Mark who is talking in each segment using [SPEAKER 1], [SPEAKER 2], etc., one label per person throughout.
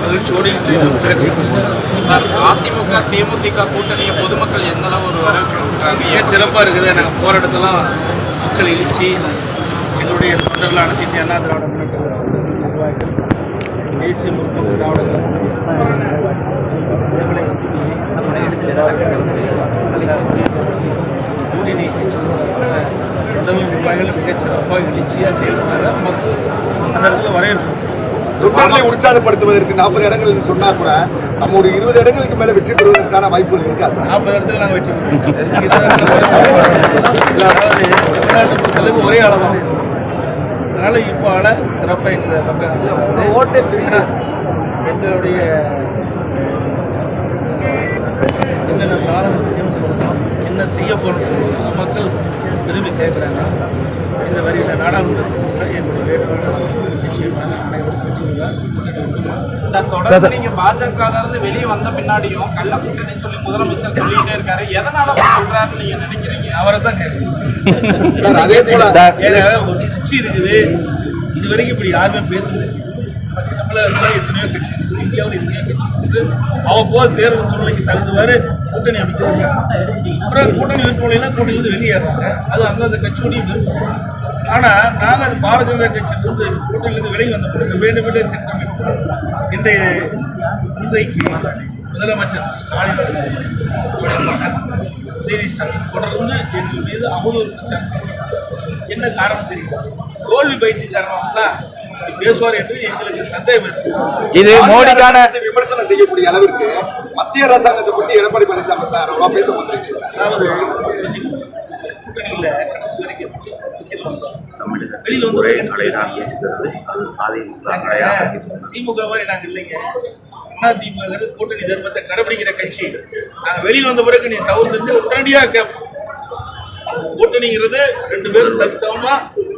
[SPEAKER 1] மகிழ்ச்சியோடு
[SPEAKER 2] அதிமுக தேமுதிக கூட்டணியை பொதுமக்கள் எந்த அளவு ஒரு வரவேற்கிறாங்க
[SPEAKER 1] ஏன் சிறப்பாக இருக்குது? நாங்கள் போகிற இடத்தெல்லாம் மக்கள் எழுச்சி எங்களுடைய தொண்டர்கள் அனைத்து அண்ணா திராவிட முன்னேற்ற நிர்வாகிகள் தேசிய முற்போக்கு திராவிட கழக கூட்டணி தொண்டர்கள் நிர்வாகிகள் மிகச் சிறப்பாக எழுச்சியாக செயல்படுற மக்கள் அந்த இடத்துல வரவேற்பு
[SPEAKER 3] தொண்டர்களை உற்சாகப்படுத்துவதற்கு நாற்பது இடங்கள் சொன்னா கூட நம்ம ஒரு இருபது இடங்களுக்கு மேல வெற்றி பெறுவதற்கான வாய்ப்புகள் இருக்கா சார்?
[SPEAKER 1] நாற்பது இடத்துல நாங்கள் வெற்றி பொறுத்தளவுக்கு ஒரே அளவு தான். அதனால இப்போ ஆள சிறப்பாக இந்த மக்கள் ஓட்டு எங்களுடைய என்னென்ன சாதனை செய்யணும்னு சொல்லணும். என்ன செய்ய போகணும்னு சொல்லணும் மக்கள் விரும்பி கேட்குறாங்க இந்த வரியில் நாடாளுமன்றத்தில் என்னுடைய வேட்பாளர் நிச்சயமாக அனைவரும்.
[SPEAKER 2] சார் தொடர்ந்து நீங்க பாஜக இருந்து வெளியே வந்த பின்னாடியும் கள்ள கூட்டணி சொல்லி முதலமைச்சர் சொல்லிட்டே இருக்காரு. எதனால அப்படி சொல்றாருன்னு நீங்க நினைக்கிறீங்க?
[SPEAKER 1] அவரை தான் கேட்குறேன்
[SPEAKER 3] சார் அதே போல
[SPEAKER 1] கட்சி இருக்குது. இது வரைக்கும் இப்படி யாருமே பேசுறது தமிழகத்தில் எத்தனையோ கட்சி இருக்குது. இந்தியாவில் எத்தனையோ கட்சி இருக்குது. அவ்வப்போது தேர்தல் சூழ்நிலைக்கு தகுந்தவாறு கூட்டணி அமைக்கிறாங்க அப்புறம் கூட்டணி வைக்கணும்னா கூட்டணி வந்து வெளியேறாங்க. அது அந்தந்த கட்சியுடைய விருப்பம். ஆனால் நாங்கள் அது பாரதிய ஜனதா கட்சியிலிருந்து கூட்டணியிலிருந்து வெளியே வந்த பிறகு வேண்டும் என்று திட்டமிட்டு இன்றைய இன்றைக்கு முதலமைச்சர் ஸ்டாலின் உதயநிதி ஸ்டாலின் தொடர்ந்து எங்கள் மீது அவதூறு பிரச்சாரம் என்ன காரணம் தெரியும்? தோல்வி பயிற்சி காரணம் தான் பேசுவார் என்று எங்களுக்கு சந்தேகம்
[SPEAKER 4] இது மோடிக்கான
[SPEAKER 3] விமர்சனம் செய்யக்கூடிய அளவிற்கு மத்திய அரசாங்கத்தை பற்றி எடப்பாடி பழனிசாமி சார் அவ்வளவு பேச.
[SPEAKER 1] வெளியில வந்து திமுகவை நாங்கள் இல்லைங்க. அண்ணா திமுக கூட்டணி தர்மத்தை கடைபிடிக்கிற கட்சி. நாங்க வெளியில வந்த பிறகு நீ தவறு செஞ்சு உடனடியாக கேட்போம் கூட்டணிங்கிறது ரெண்டு பேரும் சரிசமமா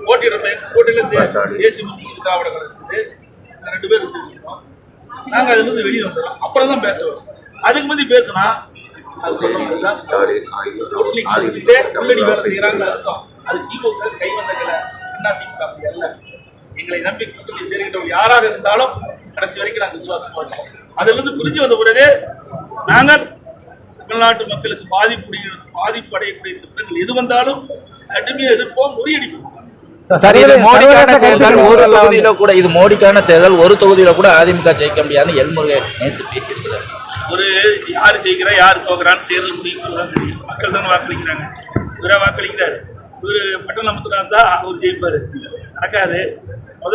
[SPEAKER 1] கூட்டணியில் தே- தேசிய முற்போக்கு திராவிட கழகம் இருக்குது இந்த ரெண்டு பேரும் தெரிஞ்சுக்கணும் நாங்க அதுல இருந்து வெளியே வந்துடுறோம். அப்புறம் தான் பேசுவோம் அதுக்கு முந்தி பேசுனா அது உள்ளடி வேலை அர்த்தம். அது திமுக கை வந்த கலை. அண்ணா திமுக அப்படி அல்ல. எங்களை நம்பி கூட்டணி சேர்கின்றவங்க யாராக இருந்தாலும் கடைசி வரைக்கும் நாங்கள் விசுவாசமா இருக்கோம் அதுல இருந்து புரிஞ்சு வந்த பிறகு நாங்கள் தமிழ்நாட்டு மக்களுக்கு பாதிப்பு பாதிப்பு அடையக்கூடிய திட்டங்கள் எது வந்தாலும் கடுமையாக எதிர்ப்போம் முறியடிப்போம்.
[SPEAKER 4] சரி இது மோடிக்கான தேர்தல் ஒரு தொகுதியில கூட இது மோடிக்கான தேர்தல் ஒரு தொகுதியில கூட அதிமுக ஜெயிக்க முடியாதுன்னு எல்முருகன் நேற்று பேசியிருக்கிறார்.
[SPEAKER 1] ஒரு யார் ஜெயிக்கிறா யார் தோக்குறான்னு தேர்தல் முடியும் தெரியும். மக்கள் தானே வாக்களிக்கிறாங்க. இவரா வாக்களிக்கிறாரு. இவர் பட்டம் அமுத்துனா தான் அவர் ஜெயிப்பாரு. நடக்காது. முத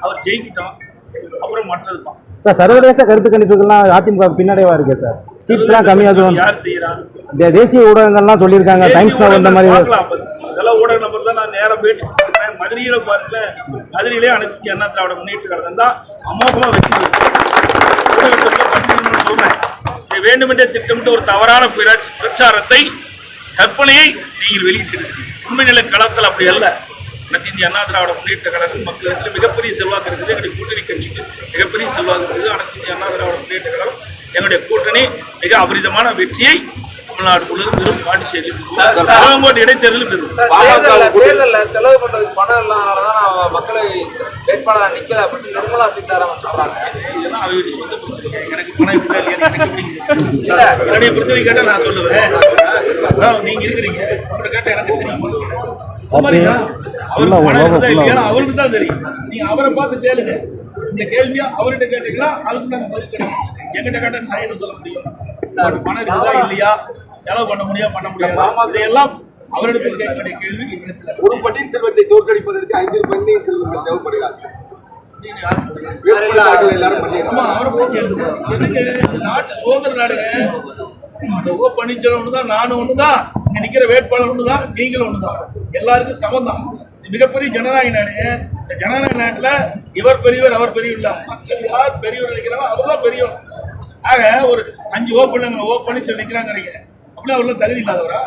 [SPEAKER 1] அவர் ஜெயிக்கிட்டோம். அப்புறம் மற்றதுப்பான்
[SPEAKER 5] சார் சர்வதேச கருத்து கணிப்புகள்லாம் அதிமுக பின்னடைவா இருக்கு சார்? சீட்ஸ்லாம்
[SPEAKER 1] யார் செய்யறா?
[SPEAKER 5] தே- தேசிய ஊடகங்கள்லாம் சொல்லியிருக்காங்க டைம்ஸ் இந்த மாதிரி.
[SPEAKER 1] மதுரையில பாருங்க. மதுரையிலே அனைத்து அண்ணா திராவிட முன்னேற்ற கழகம் தான் அமோகமா வெற்றி சொல்றேன். வேண்டுமென்றே திட்டமிட்டு ஒரு தவறான பிரச்சாரத்தை கற்பனையை நீங்கள் வெளியிட்டிருக்கிறீர்கள். உண்மை நிலை களத்தில் அப்படி அல்ல. அனைத்து இந்திய அண்ணா திராவிட முன்னேற்ற கழகம் மக்களிடத்தில் மிகப்பெரிய செல்வாக்கு இருக்குது. எங்களுடைய கூட்டணி கட்சிக்கு மிகப்பெரிய செல்வாக்கு இருக்குது. அனைத்து இந்திய அண்ணா திராவிட முன்னேற்ற கழகம் எங்களுடைய கூட்டணி மிக அபரிதமான வெற்றியை தமிழ்நாடு முழுவதும் பெரும் பாண்டிச்சேரி பெறும்
[SPEAKER 2] தேர்தல்ல செலவு பண்றதுக்கு பணம் இல்லாதனாலதான் நான் மக்களை வேட்பாளரா நிக்கல அப்படின்னு நிர்மலா சீதாராமன் சொல்றாங்க.
[SPEAKER 1] இதெல்லாம் சொந்த பிரச்சனை. எனக்கு பணம்? என்னுடைய பிரச்சனை கேட்டா நான் சொல்லுவேன். நீங்க இருக்கிறீங்க. உங்கள்ட்ட கேட்டா எனக்கு தெரியும். அவருக்கு தான் தெரியும். நீங்க அவரை பார்த்து கேளுங்க. இந்த கேள்வியா அவர்கிட்ட கேட்டீங்களா? அதுக்கு நாங்க பதில் கிடைக்கும். என்கிட்ட கேட்டா நான் என்ன சொல்ல முடியும்? பணம் இருக்குதா இல்லையா? செலவு பண்ண முடியாது பண்ண முடியாது? இதையெல்லாம் அவரிடத்தில் கேட்க வேண்டிய கேள்வி
[SPEAKER 3] ஒரு பன்னீர் செல்வத்தை தோற்கடிப்பதற்கு ஐந்து பன்னீர் செல்வங்கள் தேவைப்படுகிறார்
[SPEAKER 1] நாட்டு சுதந்திர நாடுங்க. ஓ பன்னீர்செல்வம் ஒண்ணுதான் நானும் ஒண்ணுதான் இங்க நிக்கிற வேட்பாளர் ஒண்ணுதான் நீங்களும் ஒண்ணுதான். எல்லாருக்கும் இது மிகப்பெரிய ஜனநாயக நாடு. இந்த ஜனநாயக நாட்டுல இவர் பெரியவர் அவர் பெரியவர் இல்ல. மக்கள் யார் பெரியவர் நினைக்கிறாங்க அவர்தான் பெரியவர். ஆக ஒரு அஞ்சு ஓ பண்ணாங்க ஓ பன்னீர்செல்வம் நிக்கிறாங்க நீங்க அவர்லாம் தகுதி இல்லாதவரா?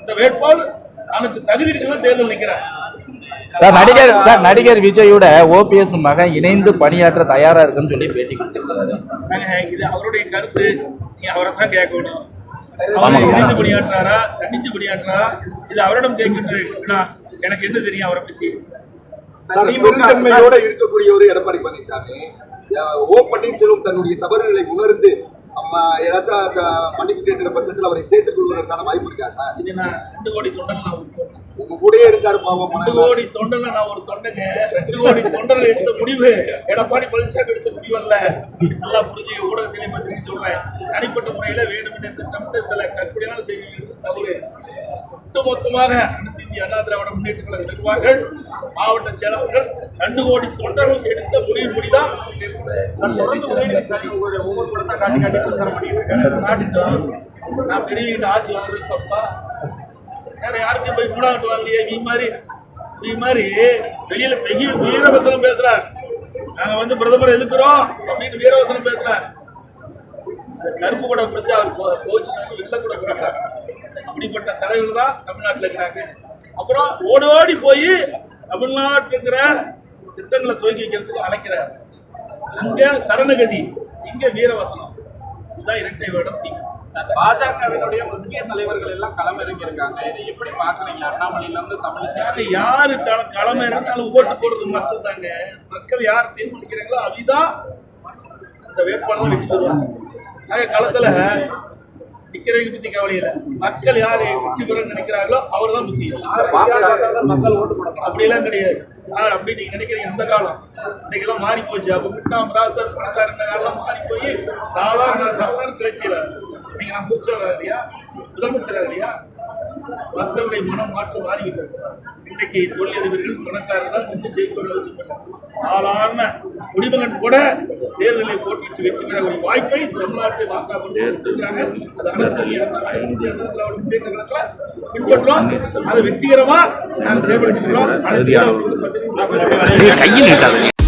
[SPEAKER 1] இந்த வேட்பாளர் அவனுக்கு தகுதி இருக்குதான் தேர்தல் நிக்கிறார்
[SPEAKER 4] சார் நடிகர் சார் நடிகர் விஜயோட ஓபிஎஸ் மகன் இணைந்து பணியாற்ற தயாரா இருக்குன்னு சொல்லி பேட்டி கொடுத்திருக்கிறாரு.
[SPEAKER 1] நாங்க இது அவருடைய கருத்து. நீ அவரை தான் கேட்கணும். அவர் இணைந்து பணியாற்றாரா தனித்து பணியாற்றாரா இது அவரிடம் கேட்கின்ற. எனக்கு என்ன தெரியும் அவரை பத்தி?
[SPEAKER 3] இருக்கக்கூடிய ஒரு எடப்பாடி பழனிசாமி ஓ பன்னீர்செல்வம் தன்னுடைய தவறுகளை உணர்ந்து ஏதாச்சும் மன்னிப்பு கேட்கிற பட்சத்தில் அவரை சேர்த்துக் கொள்வதற்கான வாய்ப்பு இருக்கா சார்?
[SPEAKER 1] இது நான் ரெண்டு கோடி தொண்டல் நான்.
[SPEAKER 3] உங்க கூடயே இருக்காரு பாவம்
[SPEAKER 1] ரெண்டு. கோடி தொண்டல்ல நான் ஒரு தொண்டங்க. ரெண்டு கோடி தொண்டர்கள் எடுத்த முடிவு. எடப்பாடி பழனிசாமி எடுத்த முடிவு அல்ல. நல்லா புரிஞ்சு ஊடகத்திலே பற்றி சொல்றேன். தனிப்பட்ட முறையில வேண்டுமென்றே திட்டமிட்டு சில கற்பனையான செய்திகள் தவறு. ஒட்டுமொத்தமாக இந்திய அண்ணா திராவிட முன்னேற்ற கழக நிர்வாகிகள் மாவட்ட செயலாளர்கள் ரெண்டு கோடி தொண்டர்கள் எடுத்த நான் பெரியவங்க ஆசை வாங்குறது தப்பா? வேற யாருக்கும் போய் மூணாவது வரலையே நீ மாதிரி நீ மாதிரி வெளியில பெரிய வீரவசனம் பேசுறார். நாங்க வந்து பிரதமர் எதுக்குறோம் அப்படின்னு வீரவசனம் பேசுறார். கருப்பு கூட பிடிச்சா அவர் கோ- கோச்சுனாங்க வெள்ள கூட அப்படிப்பட்ட தலைவர் தான் தமிழ்நாட்டில் இருக்கிறாங்க. அப்புறம் ஓடி ஓடி போய் தமிழ்நாட்டில் இருக்கிற திட்டங்களை துவக்கி வைக்கிறதுக்கு அழைக்கிறார். அங்க சரணகதி இங்க வீரவசனம். இதுதான் இரட்டை வேடம்.
[SPEAKER 2] பாஜகவினுடைய முக்கிய தலைவர்கள் எல்லாம் களமிறங்கி இருக்காங்க. இதை எப்படி பாக்குறீங்க அண்ணாமலையில இருந்து தமிழிசை
[SPEAKER 1] யாரு யாரு கள- களம் இருந்தாலும் ஓட்டு போடுறது மக்கள் தாங்க மக்கள் யார் தீர்மானிக்கிறாங்களோ அதுதான் அந்த வேட்பாளர் வெற்றி ஆக களத்துல நிக்கிறவங்க பத்தி கவலை இல்லை. மக்கள் யாரு வெற்றி பெற நினைக்கிறார்களோ அவர் தான் முக்கியம்
[SPEAKER 3] மக்கள் ஓட்டு போட
[SPEAKER 1] அப்படியெல்லாம் கிடையாது. யார் அப்படி நீங்க நினைக்கிறீங்க? அந்த காலம். இன்னைக்கெல்லாம் மாறி போச்சு அப்ப முட்டாம் ராசர் பணக்காரங்க காலம் மாறி போய் சாதாரண சாதாரண கிளர்ச்சியில நீங்க நான் முதலமைச்சர் இல்லையா? முதலமைச்சர் இல்லையா? மக்களுடைய மனம் மாற்றம் மாறிவிட்டது இன்றைக்கு தொழிலதிபர்கள் பணக்காரர்கள் வந்து ஜெயிக்க அவசியம் சாதாரண குடிமகன் கூட தேர்தலை போட்டிட்டு வெற்றி பெற ஒரு வாய்ப்பை தமிழ்நாட்டை வாக்காளர்கள் எடுத்திருக்காங்க அது அனைத்து பின்பற்றோம் அதை வெற்றிகரமா நாங்கள் செயல்படுத்திக்கிறோம்
[SPEAKER 4] கையில்